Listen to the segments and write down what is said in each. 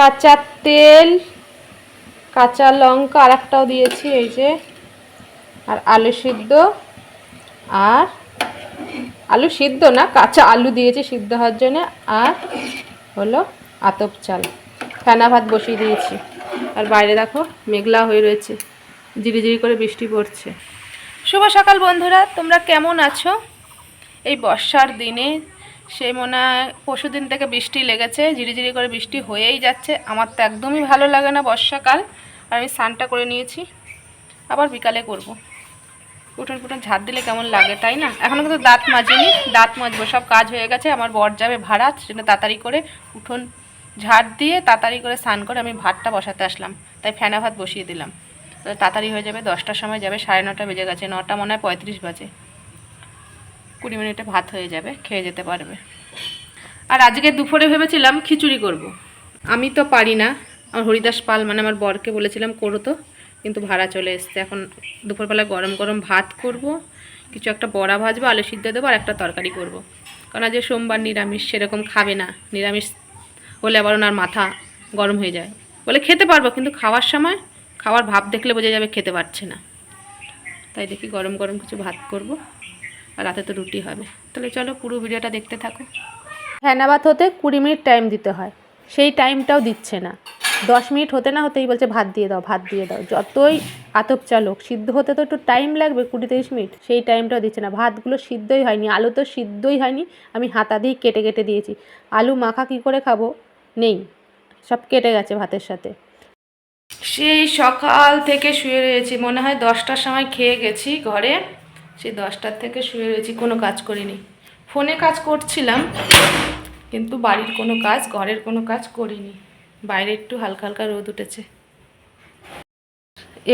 কাঁচা তেল, কাঁচা লঙ্কা আর একটাও দিয়েছি, এই যে। আর আলু সিদ্ধ, আর আলু সিদ্ধ না, কাঁচা আলু দিয়েছি সিদ্ধ হওয়ার জন্য, আর হলো আতপ চাল। ফেনা ভাত বসিয়ে দিয়েছি। আর বাইরে দেখো, মেঘলা হয়ে রয়েছে জিরিজিরি করে বৃষ্টি পড়ছে। শুভ সকাল বন্ধুরা, তোমরা কেমন আছো? এই বর্ষার দিনে সে মনে হয় পরশু দিন থেকে বৃষ্টি লেগেছে, ঝিরিঝিরি করে বৃষ্টি হয়েই যাচ্ছে। আমার তো একদমই ভালো লাগে না বর্ষাকাল, আর আমি স্নানটা করে নিয়েছি, আবার বিকালে করব। উঠোন ফুটন ঝাড় দিলে কেমন লাগে, তাই না? এখনও কিন্তু দাঁত মাজিনি, দাঁত মাজবো, সব কাজ হয়ে গেছে, আমার বর যাবে ভাড়া সেজন্য তাড়াতাড়ি করে উঠোন ঝাড় দিয়ে তাড়াতাড়ি করে স্নান করে আমি ভাতটা বসাতে আসলাম। তাই ফ্যানা ভাত বসিয়ে দিলাম। তাড়াতাড়ি হয়ে যাবে, দশটার সময় যাবে, সাড়ে নটা বেজে গেছে, নটা মনে হয় পঁয়ত্রিশ বাজে। কুড়ি মিনিটে ভাত হয়ে যাবে, খেয়ে যেতে পারবে। আর আজকে দুপুরে ভেবেছিলাম খিচুড়ি করব। আমি তো পারি না আমার হরিদাস পাল মানে আমার বরকে বলেছিলাম, করো তো। কিন্তু ভাড়া চলে এসছে। এখন দুপুরবেলা গরম গরম ভাত করব, কিছু একটা বড়া ভাজবো, আলু সিদ্ধ দেবো, আর একটা তরকারি করব। কারণ আজ সোমবার নিরামিষ, সেরকম খাবে না। নিরামিষ হলে আবার ওনার মাথা গরম হয়ে যায়। বলে খেতে পারব, কিন্তু খাওয়ার সময় খাওয়ার ভাব দেখলে বোঝা যাবে খেতে পারছে না। তাই দেখি গরম গরম কিছু ভাত করব। রাতে তো রুটি হবে। তাহলে চলো পুরো ভিডিওটা দেখতে থাকো। ফেনাবাত হতে কুড়ি মিনিট টাইম দিতে হয়। সেই টাইমটাও দিচ্ছে না। দশ মিনিট হতে না হতেই বলছে ভাত দিয়ে দাও ভাত দিয়ে দাও। যতই আতপ চালক সিদ্ধ হতে তো একটু টাইম লাগবে কুড়ি তিরিশ মিনিট। সেই টাইমটাও দিচ্ছে না। ভাতগুলো সিদ্ধই হয়নি আলু তো সিদ্ধই হয়নি। আমি হাতা দিয়ে কেটে কেটে দিয়েছি। আলু মাখা কী করে খাব? নেই। সব কেটে গেছে ভাতের সাথে। সেই সকাল থেকে শুয়ে রয়েছি। মনে হয় দশটার সময় খেয়ে গেছি ঘরে। সেই দশটার থেকে শুয়ে রয়েছি, কোনো কাজ করিনি। ফোনে কাজ করছিলাম, কিন্তু বাড়ির কোনো কাজ, ঘরের কোনো কাজ করিনি। বাইরে একটু হালকা হালকা রোদ উঠেছে।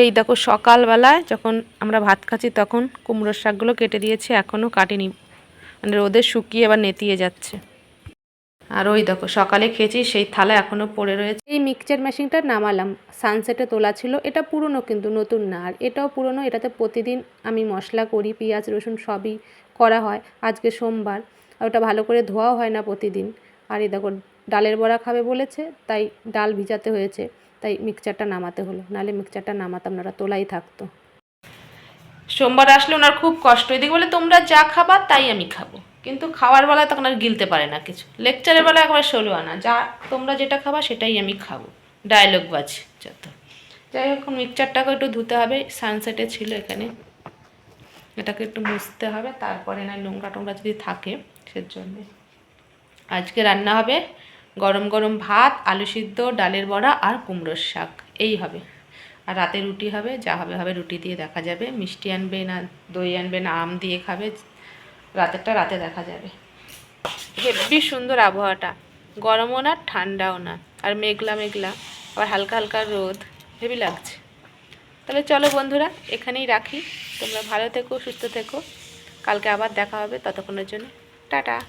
এই দেখো সকালবেলায় যখন আমরা ভাত খাচ্ছি, তখন কুমড়োর শাকগুলো কেটে দিয়েছি, এখনও কাটিনি। মানে রোদে শুকিয়ে আবার নেতিয়ে যাচ্ছে। আর ওই দেখো সকালে খেয়েছি সেই থালা এখনও পড়ে রয়েছে। এই মিক্সচার মেশিনটা নামালাম। সানসেটে তোলা ছিল। এটা পুরনো কিন্তু নতুন না। আর এটাও পুরনো। এটাতে প্রতিদিন আমি মশলা করি পেঁয়াজ রসুন সবই করা হয় আজকে সোমবার। আর ওটা ভালো করে ধোয়াও হয় না প্রতিদিন। আর এই দেখো ডালের বড়া খাবে বলেছে তাই ডাল ভিজাতে হয়েছে। তাই মিক্সচারটা নামাতে হলো। নাহলে মিক্সচারটা নামাতাম না ওটা তোলাই থাকতো। সোমবার আসলে ওনার খুব কষ্ট। এদিকে বলে তোমরা যা খাবা তাই আমি খাব। কিন্তু খাওয়ার বেলায় তখন আর গিলতে পারে না কিছু। লেকচারের বেলায় একবার ষোলো আনা। যা তোমরা যেটা খাবা সেটাই আমি খাব। ডায়লগ বাজ যত। যাই হোক মিক্সচারটাকে একটু ধুতে হবে। সানসেটে ছিল এখানে। এটাকে একটু মুছতে হবে। তারপরে না নোংরা টোংরা যদি থাকে সেজন্যে। আজকে রান্না হবে গরম গরম ভাত, আলু সিদ্ধ, ডালের বড়া আর কুমড়োর শাক। এই হবে। আর রাতে রুটি হবে। যা হবে হবে রুটি দিয়ে দেখা যাবে। মিষ্টি আনবে না, দই আনবে না, আম দিয়ে খাবে। রাতেরটা রাতে দেখা যাবে। হেব্বি সুন্দর আবহাওয়াটা। গরমও না, ঠান্ডাও না। আর মেঘলা মেঘলা, আবার হালকা হালকা রোদ। হেবি লাগছে। তাহলে চলো বন্ধুরা, এখানেই রাখি। তোমরা ভালো থেকো, সুস্থ থেকো। কালকে আবার দেখা হবে ততক্ষণের জন্য। টাটা।